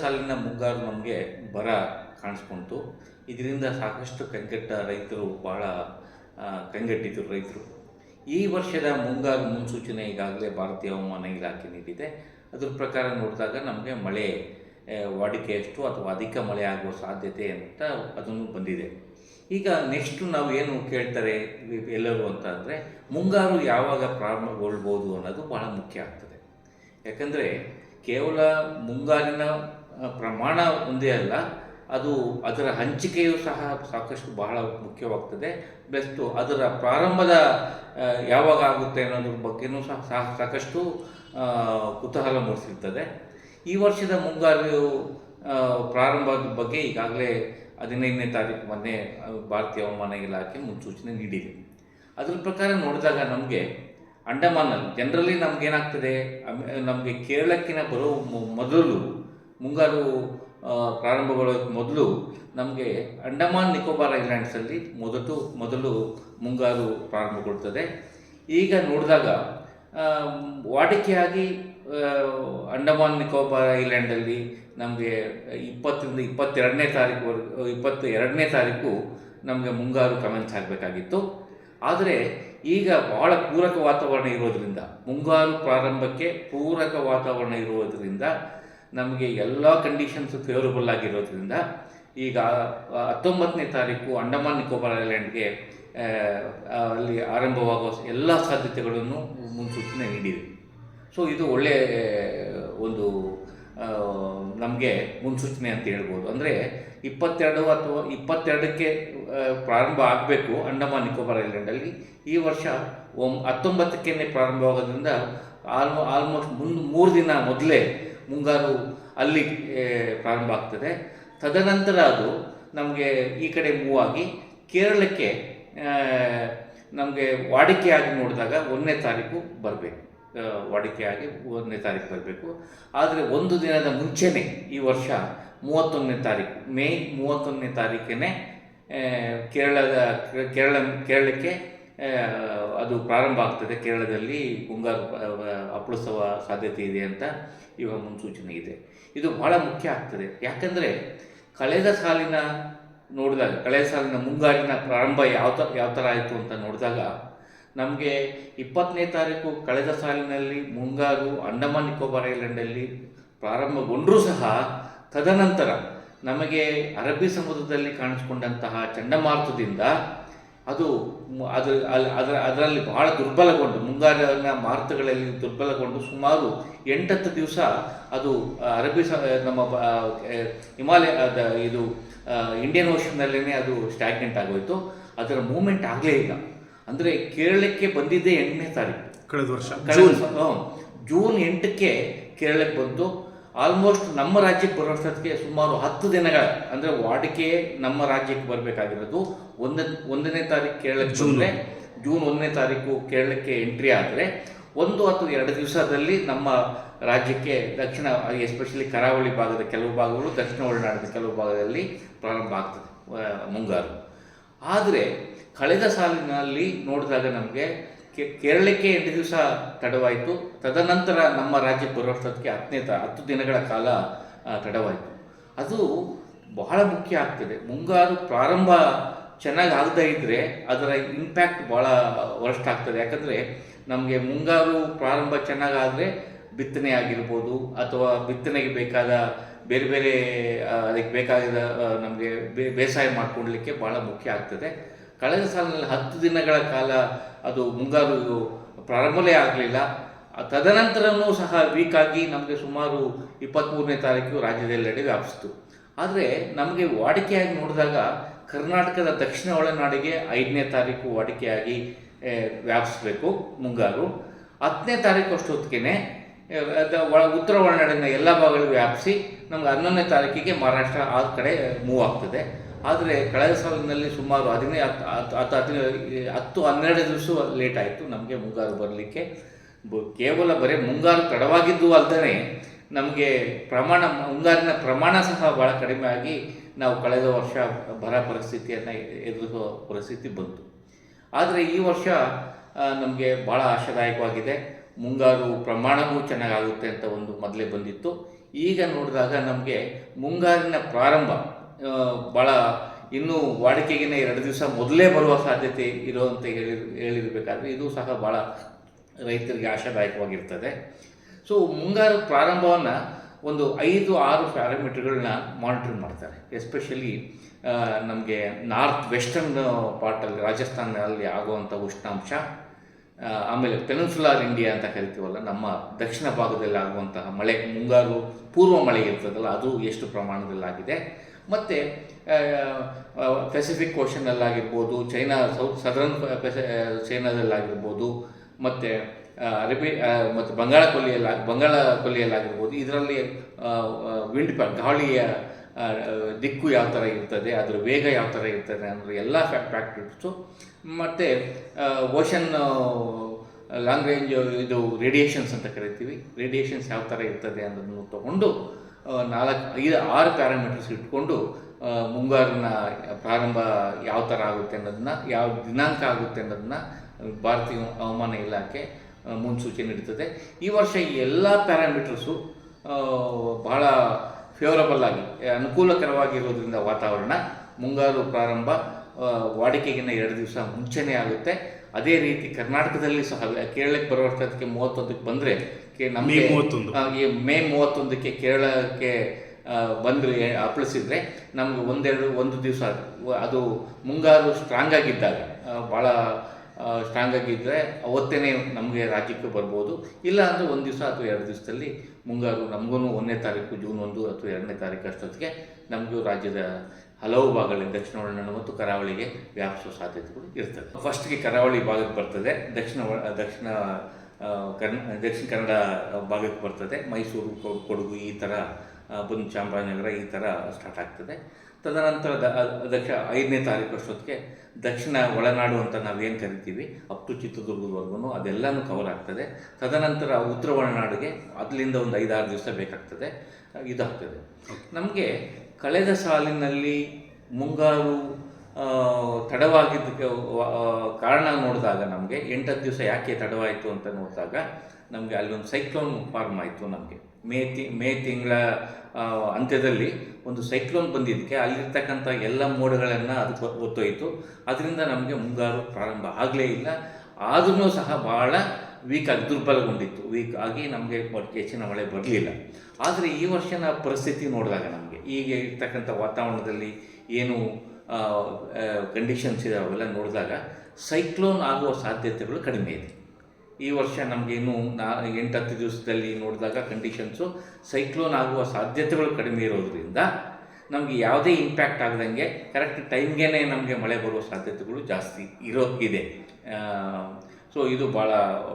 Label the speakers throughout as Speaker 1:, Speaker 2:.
Speaker 1: ಸಾಲಿನ ಮುಂಗಾರು ನಮಗೆ ಬರ ಕಾಣಿಸ್ಕೊಂತು. ಇದರಿಂದ ಸಾಕಷ್ಟು ಕಂಗೆಟ್ಟ ರೈತರು ಭಾಳ ಕಂಗೆಟ್ಟಿದ್ದರು ರೈತರು. ಈ ವರ್ಷದ ಮುಂಗಾರು ಮುನ್ಸೂಚನೆ ಈಗಾಗಲೇ ಭಾರತೀಯ ಹವಾಮಾನ ಇಲಾಖೆ ನೀಡಿದೆ. ಅದ್ರ ಪ್ರಕಾರ ನೋಡಿದಾಗ ನಮಗೆ ಮಳೆ ವಾಡಿಕೆಯಷ್ಟು ಅಥವಾ ಅಧಿಕ ಮಳೆ ಆಗುವ ಸಾಧ್ಯತೆ ಅಂತ ಅದನ್ನು ಬಂದಿದೆ. ಈಗ ನೆಕ್ಸ್ಟು ನಾವು ಏನು ಕೇಳ್ತಾರೆ ಎಲ್ಲರೂ ಅಂತ ಅಂದರೆ, ಮುಂಗಾರು ಯಾವಾಗ ಪ್ರಾರಂಭಗೊಳ್ಬೋದು ಅನ್ನೋದು ಭಾಳ ಮುಖ್ಯ ಆಗ್ತದೆ. ಯಾಕಂದರೆ ಕೇವಲ ಮುಂಗಾರಿನ ಪ್ರಮಾಣ ಒಂದೇ ಅಲ್ಲ, ಅದು ಅದರ ಹಂಚಿಕೆಯು ಸಹ ಸಾಕಷ್ಟು ಬಹಳ ಮುಖ್ಯವಾಗ್ತದೆ. ಬೆಸ್ಟು, ಅದರ ಪ್ರಾರಂಭದ ಯಾವಾಗ ಆಗುತ್ತೆ ಅನ್ನೋದ್ರ ಬಗ್ಗೆನೂ ಸಹ ಸಾ- ಸಾಕಷ್ಟು ಕುತೂಹಲ ಮೂಡಿಸಿರ್ತದೆ. ಈ ವರ್ಷದ ಮುಂಗಾರು ಪ್ರಾರಂಭದ ಬಗ್ಗೆ ಈಗಾಗಲೇ ಹದಿನೈದನೇ ತಾರೀಕು ಮೊನ್ನೆ ಭಾರತೀಯ ಹವಾಮಾನ ಇಲಾಖೆ ಮುನ್ಸೂಚನೆ ನೀಡಿದೆ. ಅದ್ರ ಪ್ರಕಾರ ನೋಡಿದಾಗ ನಮಗೆ ಅಂಡಮಾನಲ್ಲಿ ಜನರಲಿ ನಮಗೇನಾಗ್ತದೆ? ನಮಗೆ ಕೇರಳಕ್ಕಿನ ಬರೋ ಮೊದಲು ಮುಂಗಾರು ಪ್ರಾರಂಭಗಳ ಪ್ರಾರಂಭಗೊಳ್ಳೋಕ್ಕೆ ಮೊದಲು ನಮಗೆ ಅಂಡಮಾನ್, ನಿಕೋಬಾರ್ ಐಲ್ಯಾಂಡ್ಸಲ್ಲಿ ಮೊದಲು ಮೊದಲು ಮುಂಗಾರು ಪ್ರಾರಂಭಗೊಳ್ತದೆ. ಈಗ ನೋಡಿದಾಗ ವಾಡಿಕೆಯಾಗಿ ಅಂಡಮಾನ್, ನಿಕೋಬಾರ್ ಐಲ್ಯಾಂಡಲ್ಲಿ ನಮಗೆ ಇಪ್ಪತ್ತರಿಂದ ಇಪ್ಪತ್ತೆರಡನೇ ತಾರೀಕುವರೆಗೂ ಇಪ್ಪತ್ತ ಎರಡನೇ ತಾರೀಕು ನಮಗೆ ಮುಂಗಾರು ಕಮೆನ್ಸ್ ಆಗಬೇಕಾಗಿತ್ತು. ಆದರೆ ಈಗ ಭಾಳ ಪೂರಕ ವಾತಾವರಣ ಇರೋದರಿಂದ, ಮುಂಗಾರು ಪ್ರಾರಂಭಕ್ಕೆ ಪೂರಕ ವಾತಾವರಣ ಇರುವುದರಿಂದ ನಮಗೆ ಎಲ್ಲ ಕಂಡೀಷನ್ಸ್ ಫೇವರಬಲ್ ಆಗಿರೋದ್ರಿಂದ ಈಗ ಹತ್ತೊಂಬತ್ತನೇ ತಾರೀಕು ಅಂಡಮಾನ್ ನಿಕೋಬಾರ್ ಐಲ್ಯಾಂಡ್ಗೆ ಅಲ್ಲಿ ಆರಂಭವಾಗುವ ಎಲ್ಲ ಸಾಧ್ಯತೆಗಳನ್ನು ಮುನ್ಸೂಚನೆ ನೀಡಿದೆ. ಸೊ ಇದು ಒಳ್ಳೆಯ ಒಂದು ನಮಗೆ ಮುನ್ಸೂಚನೆ ಅಂತ ಹೇಳ್ಬೋದು. ಅಂದರೆ ಇಪ್ಪತ್ತೆರಡು ಅಥವಾ ಇಪ್ಪತ್ತೆರಡಕ್ಕೆ ಪ್ರಾರಂಭ ಆಗಬೇಕು ಅಂಡಮಾನ್ ನಿಕೋಬಾರ್ ಐಲ್ಯಾಂಡಲ್ಲಿ. ಈ ವರ್ಷ ಒಮ್ ಹತ್ತೊಂಬತ್ತಕ್ಕೇ ಪ್ರಾರಂಭವಾಗೋದ್ರಿಂದ ಆಲ್ಮೋ, ಆಲ್ಮೋಸ್ಟ್ ಮುಂದೆ ಮೂರು ದಿನ ಮೊದಲೇ ಮುಂಗಾರು ಅಲ್ಲಿ ಪ್ರಾರಂಭ ಆಗ್ತದೆ. ತದನಂತರ ಅದು ನಮಗೆ ಈ ಕಡೆ ಮೂವ್ ಆಗಿ ಕೇರಳಕ್ಕೆ ನಮಗೆ ವಾಡಿಕೆಯಾಗಿ ನೋಡಿದಾಗ ಒಂದನೇ ತಾರೀಕು ಬರಬೇಕು. ವಾಡಿಕೆಯಾಗಿ ಒಂದನೇ ತಾರೀಕು ಬರಬೇಕು. ಆದರೆ ಒಂದು ದಿನದ ಮುಂಚೆನೇ ಈ ವರ್ಷ ಮೂವತ್ತೊಂದನೇ ತಾರೀಕು, ಮೇ ಮೂವತ್ತೊಂದನೇ ತಾರೀಕೇ ಕೇರಳದ, ಕೇರಳ, ಕೇರಳಕ್ಕೆ ಅದು ಪ್ರಾರಂಭ ಆಗ್ತದೆ ಕೇರಳದಲ್ಲಿ ಮುಂಗಾರು ಅಪ್ಪಳಿಸುವ ಸಾಧ್ಯತೆ ಇದೆ ಅಂತ ಇವಾಗ ಮುನ್ಸೂಚನೆ ಇದೆ. ಇದು ಬಹಳ ಮುಖ್ಯ ಆಗ್ತದೆ. ಯಾಕಂದರೆ ಕಳೆದ ಸಾಲಿನ ನೋಡಿದಾಗ, ಕಳೆದ ಸಾಲಿನ ಮುಂಗಾರಿನ ಪ್ರಾರಂಭ ಯಾವ ಥರ ಯಾವ ಥರ ಆಯಿತು ಅಂತ ನೋಡಿದಾಗ ನಮಗೆ ಇಪ್ಪತ್ತನೇ ತಾರೀಕು ಕಳೆದ ಸಾಲಿನಲ್ಲಿ ಮುಂಗಾರು ಅಂಡಮಾನ್ ನಿಕೋಬಾರ್ ಐಲ್ಯಾಂಡಲ್ಲಿ ಪ್ರಾರಂಭಗೊಂಡರೂ ಸಹ ತದನಂತರ ನಮಗೆ ಅರಬ್ಬಿ ಸಮುದ್ರದಲ್ಲಿ ಕಾಣಿಸ್ಕೊಂಡಂತಹ ಚಂಡಮಾರುತದಿಂದ ಅದು ಅದರ ಅದರ ಅದರಲ್ಲಿ ಬಹಳ ದುರ್ಬಲಗೊಂಡು ಮುಂಗಾರಿನ ಮಾರುತಗಳಲ್ಲಿ ದುರ್ಬಲಗೊಂಡು ಸುಮಾರು ಎಂಟತ್ತು ದಿವಸ ಅದು ಅರಬ್ಬಿ ಸ ನಮ್ಮ ಬ- ಆ, ಹಿಮಾಲಯ ಅದ ಇದು ಇಂಡಿಯನ್ ಓಷನ್ನಲ್ಲೇ ಅದು ಸ್ಟ್ಯಾಗ್ನೆಂಟ್ ಆಗೋಯಿತು. ಅದರ ಮೂಮೆಂಟ್ ಆಗಲೇ ಇಲ್ಲ. ಅಂದರೆ ಕೇರಳಕ್ಕೆ ಬಂದಿದ್ದೇ ಎಂಟನೇ ತಾರೀಕು.
Speaker 2: ಕಳೆದ ವರ್ಷ.
Speaker 1: ಕಳೆದ ಜೂನ್ ಎಂಟಕ್ಕೆ ಕೇರಳಕ್ಕೆ ಬಂತು. ಆಲ್ಮೋಸ್ಟ್ ನಮ್ಮ ರಾಜ್ಯಕ್ಕೆ ಬರೋಷ್ಟೊತ್ತಿಗೆ ಸುಮಾರು ಹತ್ತು ದಿನಗಳ ಅಂದರೆ ವಾಡಿಕೆ ನಮ್ಮ ರಾಜ್ಯಕ್ಕೆ ಬರಬೇಕಾಗಿರೋದು ಒಂದ ಒಂದನೇ ತಾರೀಕು ಕೇರಳಕ್ಕೆ ಜೂನ್ ಜೂನ್ ಒಂದನೇ ತಾರೀಕು ಕೇರಳಕ್ಕೆ ಎಂಟ್ರಿ ಆದರೆ ಒಂದು ಅಥವಾ ಎರಡು ದಿವಸದಲ್ಲಿ ನಮ್ಮ ರಾಜ್ಯಕ್ಕೆ ದಕ್ಷಿಣ ಎಸ್ಪೆಷಲಿ ಕರಾವಳಿ ಭಾಗದ ಕೆಲವು ಭಾಗಗಳು ದಕ್ಷಿಣ ಒಳನಾಡಿನ ಕೆಲವು ಭಾಗದಲ್ಲಿ ಪ್ರಾರಂಭ ಆಗ್ತದೆ ಮುಂಗಾರು. ಆದರೆ ಕಳೆದ ಸಾಲಿನಲ್ಲಿ ನೋಡಿದಾಗ ನಮಗೆ ಕೇರಳಕ್ಕೆ ಎಂಟು ದಿವಸ ತಡವಾಯಿತು. ತದನಂತರ ನಮ್ಮ ರಾಜ್ಯ ಬರುವಷ್ಟೊತ್ತಿಗೆ ಹತ್ತನೇ ತ, ಹತ್ತು ದಿನಗಳ ಕಾಲ ತಡವಾಯಿತು. ಅದು ಬಹಳ ಮುಖ್ಯ ಆಗ್ತದೆ. ಮುಂಗಾರು ಪ್ರಾರಂಭ ಚೆನ್ನಾಗಿ ಆಗದೇ ಇದ್ದರೆ ಅದರ ಇಂಪ್ಯಾಕ್ಟ್ ಭಾಳ ವರ್ಸ್ಟ್ ಆಗ್ತದೆ. ಯಾಕಂದರೆ ನಮಗೆ ಮುಂಗಾರು ಪ್ರಾರಂಭ ಚೆನ್ನಾಗಾದರೆ ಬಿತ್ತನೆ ಆಗಿರ್ಬೋದು, ಅಥವಾ ಬಿತ್ತನೆಗೆ ಬೇಕಾದ ಬೇರೆ ಬೇರೆ ಅದಕ್ಕೆ ಬೇಕಾದ ನಮಗೆ ಬೇಸಾಯ ಮಾಡಿಕೊಡ್ಲಿಕ್ಕೆ ಭಾಳ ಮುಖ್ಯ ಆಗ್ತದೆ. ಕಳೆದ ಸಾಲಿನಲ್ಲಿ ಹತ್ತು ದಿನಗಳ ಕಾಲ ಅದು ಮುಂಗಾರು ಪ್ರಾರಂಭವೇ ಆಗಲಿಲ್ಲ. ತದನಂತರವೂ ಸಹ ವೀಕ್ ಆಗಿ ನಮಗೆ ಸುಮಾರು ಇಪ್ಪತ್ತ್ಮೂರನೇ ತಾರೀಕು ರಾಜ್ಯದೆಲ್ಲೆಡೆ ವ್ಯಾಪಿಸಿತು. ಆದರೆ ನಮಗೆ ವಾಡಿಕೆಯಾಗಿ ನೋಡಿದಾಗ ಕರ್ನಾಟಕದ ದಕ್ಷಿಣ ಒಳನಾಡಿಗೆ ಐದನೇ ತಾರೀಕು ವಾಡಿಕೆಯಾಗಿ ವ್ಯಾಪಿಸಬೇಕು ಮುಂಗಾರು. ಹತ್ತನೇ ತಾರೀಕು ಅಷ್ಟೊತ್ತಿಗೆ ಉತ್ತರ ಒಳನಾಡಿನ ಎಲ್ಲ ಭಾಗಗಳು ವ್ಯಾಪಿಸಿ ನಮ್ಗೆ ಹನ್ನೊಂದನೇ ತಾರೀಕಿಗೆ ಮಹಾರಾಷ್ಟ್ರ ಆ ಕಡೆ ಮೂವ್ ಆಗ್ತದೆ. ಆದರೆ ಕಳೆದ ಸಾಲಿನಲ್ಲಿ ಸುಮಾರು ಹದಿನೈದು, ಹತ್ತು ಹತ್ತು ಹದಿನೈದು, ಹತ್ತು, ಹನ್ನೆರಡು ದಿವಸ ಲೇಟ್ ಆಯಿತು. ನಮಗೆ ಮುಂಗಾರು ಬರಲಿಕ್ಕೆ. ಕೇವಲ ಬರೀ ಮುಂಗಾರು ತಡವಾಗಿದ್ದು ಅಲ್ಲದೆ ನಮಗೆ ಪ್ರಮಾಣ, ಮುಂಗಾರಿನ ಪ್ರಮಾಣ ಸಹ ಭಾಳ ಕಡಿಮೆ ಆಗಿ ನಾವು ಕಳೆದ ವರ್ಷ ಬರ ಪರಿಸ್ಥಿತಿಯನ್ನು ಎದುರಿಸುವ ಪರಿಸ್ಥಿತಿ ಬಂತು. ಆದರೆ ಈ ವರ್ಷ ನಮಗೆ ಭಾಳ ಆಶಾದಾಯಕವಾಗಿದೆ. ಮುಂಗಾರು ಪ್ರಮಾಣವೂ ಚೆನ್ನಾಗಾಗುತ್ತೆ ಅಂತ ಒಂದು ಮೊದಲೇ ಬಂದಿತ್ತು. ಈಗ ನೋಡಿದಾಗ ನಮಗೆ ಮುಂಗಾರಿನ ಪ್ರಾರಂಭ ಭಾಳ ಇನ್ನೂ ವಾಡಿಕೆಗಿನ ಎರಡು ದಿವಸ ಮೊದಲೇ ಬರುವ ಸಾಧ್ಯತೆ ಇರೋ ಅಂತ ಹೇಳಿ, ಹೇಳಿರಬೇಕಾದ್ರೆ ಇದು ಸಹ ಭಾಳ ರೈತರಿಗೆ ಆಶಾದಾಯಕವಾಗಿರ್ತದೆ. ಸೊ ಮುಂಗಾರು ಪ್ರಾರಂಭವನ್ನು ಒಂದು ಐದು, ಆರು ಪ್ಯಾರಾಮೀಟರ್ಗಳನ್ನ ಮಾನಿಟರ್ ಮಾಡ್ತಾರೆ. ಎಸ್ಪೆಷಲಿ ನಮಗೆ ನಾರ್ತ್ ವೆಸ್ಟರ್ನ್ ಪಾರ್ಟಲ್ಲಿ ರಾಜಸ್ಥಾನಲ್ಲಿ ಆಗುವಂಥ ಉಷ್ಣಾಂಶ ಆಮೇಲೆ ಪೆನಿನ್ಸುಲಾರ್ ಇಂಡಿಯಾ ಅಂತ ಕರಿತೀವಲ್ಲ, ನಮ್ಮ ದಕ್ಷಿಣ ಭಾಗದಲ್ಲಿ ಆಗುವಂತಹ ಮಳೆ, ಮುಂಗಾರು ಪೂರ್ವ ಮಳೆ ಇರ್ತದಲ್ಲ, ಅದು ಎಷ್ಟು ಪ್ರಮಾಣದಲ್ಲಾಗಿದೆ. ಮತ್ತು ಪೆಸಿಫಿಕ್ ಓಷನಲ್ಲಾಗಿರ್ಬೋದು ಚೈನಾ ಸೌತ್ ಸದರ್ನ್ ಚೈನಾದಲ್ಲಾಗಿರ್ಬೋದು ಮತ್ತು ಅರಬಿ ಮತ್ತು ಬಂಗಾಳ ಕೊಲ್ಲಿಯಲ್ಲ, ಬಂಗಾಳ ಕೊಲ್ಲಿಯಲ್ಲಾಗಿರ್ಬೋದು, ಇದರಲ್ಲಿ ವಿಂಡ್ ಗಾಳಿಯ ದಿಕ್ಕು ಯಾವ ಥರ ಇರ್ತದೆ, ಅದರ ವೇಗ ಯಾವ ಥರ ಇರ್ತದೆ ಅಂದರೆ ಎಲ್ಲ ಫ್ಯಾಕ್ಟರ್ಸು ಮತ್ತು ಓಷನ್ ಲಾಂಗ್ ರೇಂಜ್ ಇದು ರೇಡಿಯೇಷನ್ಸ್ ಅಂತ ಕರಿತೀವಿ. ರೇಡಿಯೇಷನ್ಸ್ ಯಾವ ಥರ ಇರ್ತದೆ ಅನ್ನೋದನ್ನು ತಗೊಂಡು ನಾಲ್ಕು, ಐದು, ಆರು ಪ್ಯಾರಾಮೀಟರ್ಸ್ ಇಟ್ಕೊಂಡು ಮುಂಗಾರಿನ ಪ್ರಾರಂಭ ಯಾವ ಥರ ಆಗುತ್ತೆ ಅನ್ನೋದನ್ನ, ಯಾವ ದಿನಾಂಕ ಆಗುತ್ತೆ ಅನ್ನೋದನ್ನ ಭಾರತೀಯ ಹವಾಮಾನ ಇಲಾಖೆ ಮುನ್ಸೂಚನೆ ನೀಡುತ್ತದೆ. ಈ ವರ್ಷ ಈ ಎಲ್ಲ ಪ್ಯಾರಾಮೀಟರ್ಸು ಬಹಳ ಫೇವರಬಲ್ ಆಗಿ, ಅನುಕೂಲಕರವಾಗಿರೋದ್ರಿಂದ ವಾತಾವರಣ, ಮುಂಗಾರು ಪ್ರಾರಂಭ ವಾಡಿಕೆಗಿನ್ನ ವಾಡಿಕೆಗಿನ ಎರಡು ದಿವಸ ಮುಂಚೆನೇ ಆಗುತ್ತೆ. ಅದೇ ರೀತಿ ಕರ್ನಾಟಕದಲ್ಲಿ ಸಹ ಕೇರಳಕ್ಕೆ ಬರುವಷ್ಟೊತ್ತಿಗೆ ಮೂವತ್ತೊಂದಕ್ಕೆ ಬಂದರೆ ನಮಗೆ
Speaker 2: ಮೇ
Speaker 1: ಈ ಮೇ ಮೂವತ್ತೊಂದಕ್ಕೆ ಕೇರಳಕ್ಕೆ ಬಂದರೆ ಅಪ್ಪಳಿಸಿದ್ರೆ ನಮಗೆ ಒಂದೆರಡು ಒಂದು ದಿವಸ ಅದು ಮುಂಗಾರು ಸ್ಟ್ರಾಂಗ್ ಆಗಿದ್ದಾಗ ಭಾಳ ಸ್ಟ್ರಾಂಗ್ ಆಗಿದ್ದರೆ ಅವತ್ತೇ ನಮಗೆ ರಾಜ್ಯಕ್ಕೆ ಬರ್ಬೋದು. ಇಲ್ಲ ಅಂದರೆ ಒಂದು ದಿವಸ ಅಥವಾ ಎರಡು ದಿವಸದಲ್ಲಿ ಮುಂಗಾರು ನಮಗೂ ಒಂದನೇ ತಾರೀಕು ಜೂನ್ ಒಂದು ಅಥವಾ ಎರಡನೇ ತಾರೀಕು ಅಷ್ಟೊತ್ತಿಗೆ ನಮಗೂ ರಾಜ್ಯದ ಹಲವು ಭಾಗಗಳಲ್ಲಿ ದಕ್ಷಿಣ ಒಳನಾಡು ಮತ್ತು ಕರಾವಳಿಗೆ ವ್ಯಾಪಿಸುವ ಸಾಧ್ಯತೆಗಳು ಇರ್ತದೆ. ಫಸ್ಟ್ಗೆ ಕರಾವಳಿ ಭಾಗಕ್ಕೆ ಬರ್ತದೆ. ದಕ್ಷಿಣ ದಕ್ಷಿಣ ಕನ್ನಡ ದಕ್ಷಿಣ ಕನ್ನಡ ಭಾಗಕ್ಕೆ ಬರ್ತದೆ. ಮೈಸೂರು, ಕೊಡಗು ಈ ಥರ ಬಂದು ಚಾಮರಾಜನಗರ ಈ ಥರ ಸ್ಟಾರ್ಟ್ ಆಗ್ತದೆ. ತದನಂತರ ದ ದಕ್ಷ ಐದನೇ ತಾರೀಕು ಅಷ್ಟೊತ್ತಿಗೆ ದಕ್ಷಿಣ ಒಳನಾಡು ಅಂತ ನಾವೇನು ಕರಿತೀವಿ ಅಪ್ ಟು ಚಿತ್ರದುರ್ಗದವರೆಗೂ ಅದೆಲ್ಲನೂ ಕವರ್ ಆಗ್ತದೆ. ತದನಂತರ ಉತ್ತರ ಒಳನಾಡಿಗೆ ಅದರಿಂದ ಒಂದು ಐದಾರು ದಿವಸ ಬೇಕಾಗ್ತದೆ. ಇದಾಗ್ತದೆ. ನಮಗೆ ಕಳೆದ ಸಾಲಿನಲ್ಲಿ ಮುಂಗಾರು ತಡವಾಗಿದ್ದಕ್ಕೆ ಕಾರಣ ನೋಡಿದಾಗ ನಮಗೆ ಎಂಟತ್ತು ದಿವಸ ಯಾಕೆ ತಡವಾಯಿತು ಅಂತ ನೋಡಿದಾಗ ನಮಗೆ ಅಲ್ಲೊಂದು ಸೈಕ್ಲೋನ್ ಫಾರ್ಮ್ ಆಯಿತು ನಮಗೆ. ಮೇ ತಿ, ಮೇ ತಿಂಗಳ ಅಂತ್ಯದಲ್ಲಿ ಒಂದು ಸೈಕ್ಲೋನ್ ಬಂದಿದ್ದಕ್ಕೆ ಅಲ್ಲಿರ್ತಕ್ಕಂಥ ಎಲ್ಲ ಮೋಡಗಳನ್ನು ಅದು ಗೊತ್ತೋಯಿತು ಅದರಿಂದ ನಮಗೆ ಮುಂಗಾರು ಪ್ರಾರಂಭ ಆಗಲೇ ಇಲ್ಲ. ಆದ್ರೂ ಸಹ ಭಾಳ ವೀಕ್ ಆಗಿ, ದುರ್ಬಲಗೊಂಡಿತ್ತು. ವೀಕ್ ಆಗಿ ನಮಗೆ ಹೆಚ್ಚಿನ ಮಳೆ ಬರಲಿಲ್ಲ. ಆದರೆ ಈ ವರ್ಷನ ಪರಿಸ್ಥಿತಿ ನೋಡಿದಾಗ ನಮಗೆ, ಈಗ ಇರ್ತಕ್ಕಂಥ ವಾತಾವರಣದಲ್ಲಿ ಏನು ಕಂಡೀಷನ್ಸ್ ಇದೆ ಅವೆಲ್ಲ ನೋಡಿದಾಗ ಸೈಕ್ಲೋನ್ ಆಗುವ ಸಾಧ್ಯತೆಗಳು ಕಡಿಮೆ ಇದೆ. ಈ ವರ್ಷ ನಮಗೇನು ನಾ, ಎಂಟತ್ತು ದಿವಸದಲ್ಲಿ ನೋಡಿದಾಗ ಕಂಡೀಷನ್ಸು ಸೈಕ್ಲೋನ್ ಆಗುವ ಸಾಧ್ಯತೆಗಳು ಕಡಿಮೆ ಇರೋದ್ರಿಂದ ನಮಗೆ ಯಾವುದೇ ಇಂಪ್ಯಾಕ್ಟ್ ಆಗದಂಗೆ ಕರೆಕ್ಟ್ ಟೈಮ್ಗೆ ನಮಗೆ ಮಳೆ ಬರುವ ಸಾಧ್ಯತೆಗಳು ಜಾಸ್ತಿ ಇರೋ, ಇದೆ. ಸೊ ಇದು ಭಾಳ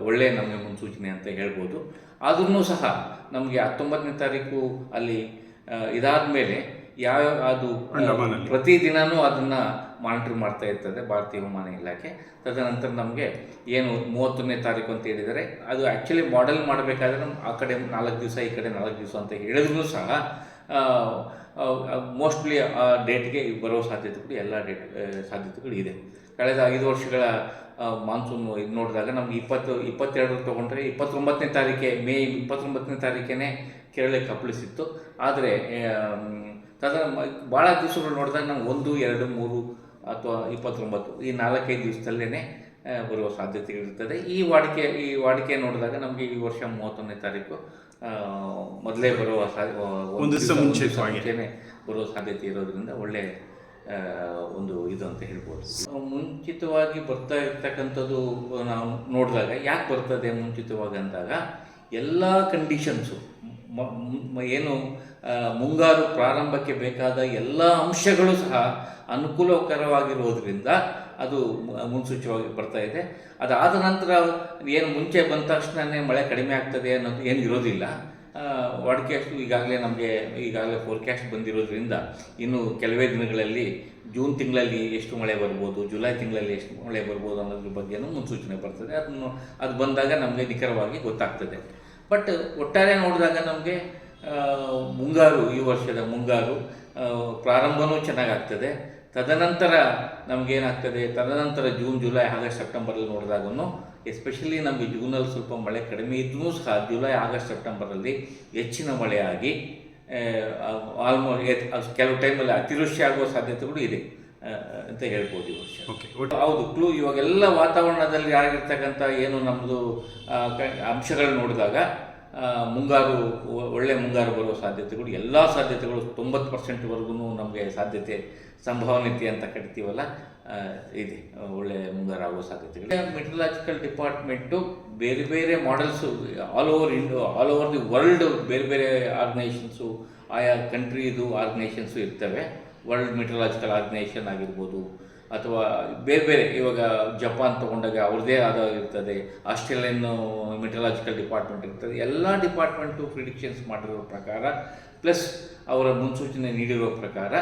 Speaker 1: ಒಳ್ಳೆಯ ನಮಗೆ ಮುನ್ಸೂಚನೆ ಅಂತ ಹೇಳ್ಬೋದು. ಆದ್ರೂ ಸಹ ನಮಗೆ ಹತ್ತೊಂಬತ್ತನೇ ತಾರೀಕು ಅಲ್ಲಿ ಇದಾದ ಮೇಲೆ ಯಾವ ಅದು. ಪ್ರತಿದಿನವೂ ಅದನ್ನು ಮಾನಿಟರ್ ಮಾಡ್ತಾ ಇರ್ತದೆ ಭಾರತೀಯ ಹವಾಮಾನ ಇಲಾಖೆ. ತದನಂತರ ನಮಗೆ ಏನು ಮೂವತ್ತನೇ ತಾರೀಕು ಅಂತ ಹೇಳಿದರೆ ಅದು ಆ್ಯಕ್ಚುಲಿ ಮಾಡೆಲ್ ಮಾಡಬೇಕಾದ್ರೆ ನಮ್ಮ ಆ ಕಡೆ ನಾಲ್ಕು ದಿವಸ ಈ ಕಡೆ ನಾಲ್ಕು ದಿವಸ ಅಂತ ಹೇಳಿದ್ರು ಸಹ ಮೋಸ್ಟ್ಲಿ ಆ ಡೇಟ್ಗೆ ಬರೋ ಸಾಧ್ಯತೆಗಳು ಎಲ್ಲ ಡೇಟ್ ಸಾಧ್ಯತೆಗಳು ಇದೆ. ಕಳೆದ ಐದು ವರ್ಷಗಳ ಮಾನ್ಸೂನ್ ಇದು ನೋಡಿದಾಗ ನಮ್ಗೆ ಇಪ್ಪತ್ತು ಇಪ್ಪತ್ತೆರಡು ತೊಗೊಂಡ್ರೆ ಇಪ್ಪತ್ತೊಂಬತ್ತನೇ ತಾರೀಕೆ ಮೇ ಇಪ್ಪತ್ತೊಂಬತ್ತನೇ ತಾರೀಕೇ ಕೇರಳಕ್ಕೆ ಕಪ್ಪಳಿಸಿತ್ತು. ಆದರೆ ತದ ಭಾಳ ದಿವಸಗಳು ನೋಡಿದಾಗ ನಾವು ಒಂದು ಎರಡು ಮೂರು ಅಥವಾ ಇಪ್ಪತ್ತೊಂಬತ್ತು ಈ ನಾಲ್ಕೈದು ದಿವಸದಲ್ಲೇ ಬರುವ ಸಾಧ್ಯತೆಗಳಿರ್ತದೆ ಈ ವಾಡಿಕೆ ಈ ವಾಡಿಕೆ ನೋಡಿದಾಗ ನಮಗೆ ಈ ವರ್ಷ ಮೂವತ್ತೊಂದನೇ ತಾರೀಕು ಮೊದಲೇ ಬರುವ. ಮುಂಚೆನೇ ಬರುವ ಸಾಧ್ಯತೆ ಇರೋದ್ರಿಂದ ಒಳ್ಳೆ ಒಂದು ಇದು ಅಂತ ಹೇಳ್ಬೋದು ಮುಂಚಿತವಾಗಿ ಬರ್ತಾ ಇರ್ತಕ್ಕಂಥದ್ದು ನಾವು ನೋಡಿದಾಗ ಯಾಕೆ ಬರ್ತದೆ ಮುಂಚಿತವಾಗಿ ಅಂದಾಗ ಎಲ್ಲ ಕಂಡೀಷನ್ಸು ಏನು ಮುಂಗಾರು ಪ್ರಾರಂಭಕ್ಕೆ ಬೇಕಾದ ಎಲ್ಲ ಅಂಶಗಳು ಸಹ ಅನುಕೂಲಕರವಾಗಿರುವುದರಿಂದ ಅದು ಮುನ್ಸೂಚಿವಾಗಿ ಮುನ್ಸೂಚವಾಗಿ ಬರ್ತಾ ಇದೆ. ಅದಾದ ನಂತರ ಏನು ಮುಂಚೆ ಬಂದ ತಕ್ಷಣವೇ ಮಳೆ ಕಡಿಮೆ ಆಗ್ತದೆ ಅನ್ನೋದು ಏನು ಇರೋದಿಲ್ಲ. ವಾಡ್ಕ್ಯಾಸ್ಟು ಈಗಾಗಲೇ ನಮಗೆ ಈಗಾಗಲೇ ಫೋರ್ಕ್ಯಾಸ್ಟ್ ಬಂದಿರೋದ್ರಿಂದ ಇನ್ನು ಕೆಲವೇ ದಿನಗಳಲ್ಲಿ ಜೂನ್ ತಿಂಗಳಲ್ಲಿ ಎಷ್ಟು ಮಳೆ ಬರ್ಬೋದು, ಜುಲೈ ತಿಂಗಳಲ್ಲಿ ಎಷ್ಟು ಮಳೆ ಬರ್ಬೋದು ಅನ್ನೋದ್ರ ಬಗ್ಗೆನೂ ಮುನ್ಸೂಚನೆ ಬರ್ತದೆ. ಅದನ್ನು, ಅದು ಬಂದಾಗ ನಮಗೆ ನಿಖರವಾಗಿ ಗೊತ್ತಾಗ್ತದೆ. ಬಟ್ ಒಟ್ಟಾರೆ ನೋಡಿದಾಗ ನಮಗೆ ಮುಂಗಾರು, ಈ ವರ್ಷದ ಮುಂಗಾರು ಪ್ರಾರಂಭವೂ ಚೆನ್ನಾಗಾಗ್ತದೆ. ತದನಂತರ ನಮಗೇನಾಗ್ತದೆ, ತದನಂತರ ಜೂನ್ ಜುಲೈ ಆಗಸ್ಟ್ ಸೆಪ್ಟೆಂಬರಲ್ಲಿ ನೋಡಿದಾಗೂ ಎಸ್ಪೆಷಲಿ ನಮಗೆ ಜೂನಲ್ಲಿ ಸ್ವಲ್ಪ ಮಳೆ ಕಡಿಮೆ ಇದ್ದರೂ ಸಹ ಜುಲೈ ಆಗಸ್ಟ್ ಸೆಪ್ಟೆಂಬರಲ್ಲಿ ಹೆಚ್ಚಿನ ಮಳೆಯಾಗಿ ಆಲ್ಮೋಸ್ಟ್ ಕೆಲವು ಟೈಮಲ್ಲಿ ಅತಿವೃಷ್ಟಿ ಆಗುವ ಸಾಧ್ಯತೆಗಳು ಇದೆ. ಅಂತ ಹೇಳ್ಬೋದು ಈ ವರ್ಷ.
Speaker 2: ಓಕೆ
Speaker 1: ಹೌದು ಕ್ಲೂ ಇವಾಗೆಲ್ಲ ವಾತಾವರಣದಲ್ಲಿ ಆಗಿರ್ತಕ್ಕಂಥ ಏನು ನಮ್ಮದು ಅಂಶಗಳು ನೋಡಿದಾಗ ಮುಂಗಾರು ಒಳ್ಳೆ ಮುಂಗಾರು ಬರುವ ಸಾಧ್ಯತೆಗಳು ಎಲ್ಲ ಸಾಧ್ಯತೆಗಳು ತೊಂಬತ್ತು ಪರ್ಸೆಂಟ್ವರೆಗೂ ನಮಗೆ ಸಾಧ್ಯತೆ ಸಂಭಾವನೀಯತೆ ಅಂತ ಕರಿತೀವಲ್ಲ ಇದೆ ಒಳ್ಳೆ ಮುಂಗಾರು ಆಗುವ ಸಾಧ್ಯತೆಗಳು. ಮೆಟ್ರಲಾಜಿಕಲ್ ಡಿಪಾರ್ಟ್ಮೆಂಟು ಬೇರೆ ಬೇರೆ models all over Indo all over the world ಬೇರೆ ಬೇರೆ ಆರ್ಗನೈಸೇಷನ್ಸು ಆಯಾ ಕಂಟ್ರಿದು ಆರ್ಗನೈಸೇಷನ್ಸು ಇರ್ತವೆ. ವರ್ಲ್ಡ್ ಮೆಟ್ರಲಾಜಿಕಲ್ ಆರ್ಗನೈಸೇಷನ್ ಆಗಿರ್ಬೋದು, ಅಥವಾ ಬೇರೆ ಬೇರೆ, ಇವಾಗ ಜಪಾನ್ ತೊಗೊಂಡಾಗ ಅವ್ರದ್ದೇ ಆದ ಇರ್ತದೆ, ಆಸ್ಟ್ರೇಲಿಯನ್ ಮೆಟ್ರಲಾಜಿಕಲ್ ಡಿಪಾರ್ಟ್ಮೆಂಟ್ ಇರ್ತದೆ, ಎಲ್ಲ ಡಿಪಾರ್ಟ್ಮೆಂಟು ಪ್ರಿಡಿಕ್ಷನ್ಸ್ ಮಾಡಿರೋ ಪ್ರಕಾರ ಪ್ಲಸ್ ಅವರ ಮುನ್ಸೂಚನೆ ನೀಡಿರೋ ಪ್ರಕಾರ,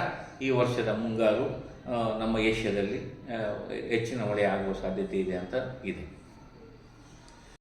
Speaker 1: ಈ ವರ್ಷದ ಮುಂಗಾರು ನಮ್ಮ ಏಷ್ಯಾದಲ್ಲಿ ಹೆಚ್ಚಿನ ಮಳೆ ಆಗುವ ಸಾಧ್ಯತೆ ಇದೆ ಅಂತ ಇದೆ.